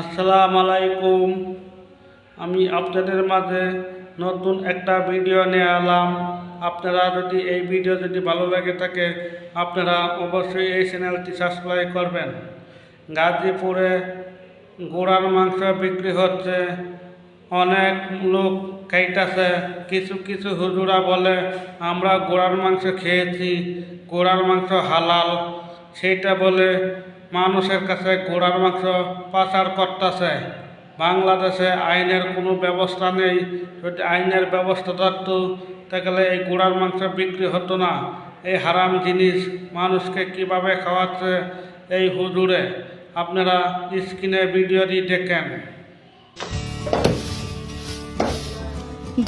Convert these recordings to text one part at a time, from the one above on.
আসসালামু আলাইকুম আমি আপনাদের মাঝে নতুন একটা ভিডিও নিয়ে এলাম। আপনারা যদি এই ভিডিও যদি ভালো লাগে থাকে, আপনারা অবশ্যই এই চ্যানেলটি সাবস্ক্রাইব করবেন। গাজীপুরে গোড়ার মাংস বিক্রি হচ্ছে, অনেক লোক খাইতেছে। কিছু কিছু হুজুরা বলে, আমরা গোড়ার মাংস খেয়েছি, গোড়ার মাংস হালাল। সেইটা বলে মানুষের কাছে ঘোড়ার মাংস পাচার করতেছে। বাংলাদেশে আইনের কোনো ব্যবস্থা নেই। যদি আইনের ব্যবস্থা থাকতো, তাহলে এই ঘোড়ার মাংস বিক্রি হতো না। এই হারাম জিনিস মানুষকে কীভাবে খাওয়াচ্ছে এই হুজুরে? আপনারা স্ক্রিনে ভিডিওটি দেখেন।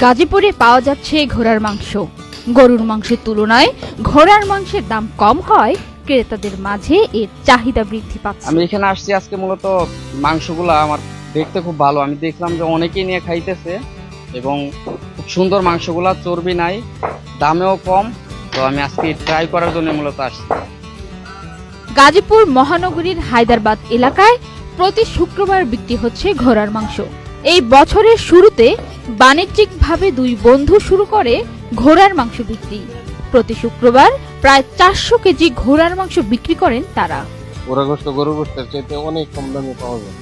গাজীপুরে পাওয়া যাচ্ছে ঘোড়ার মাংস। গরুর মাংসের তুলনায় ঘোড়ার মাংসের দাম কম হয়। ক্রেতাদের মাঝে এর চাহিদা বৃদ্ধি পাচ্ছে। আমি এখানে আসছি আজকে মূলত মাংসগুলা আমার দেখতে খুব ভালো। আমি দেখলাম যে অনেকেই নিয়ে খাইতেছে এবং খুব সুন্দর মাংসগুলা চর্বি নাই দামেও কম। তো আমি আজকে ট্রাই করার জন্য মূলত আসছি। গাজীপুর মহানগরীর হায়দ্রাবাদ এলাকায় প্রতি শুক্রবার বিক্রি হচ্ছে ঘোড়ার মাংস। এই বছরের শুরুতে বাণিজ্যিকভাবে দুই বন্ধু শুরু করে ঘোড়ার মাংস বিক্রি। প্রতি শুক্রবার প্রায় চারশো কেজি ঘোড়ার মাংস বিক্রি করেন তারা। ঘোড়া গোস্ত গরু গোস্তের চাইতে অনেক কম দামে পাওয়া যায়।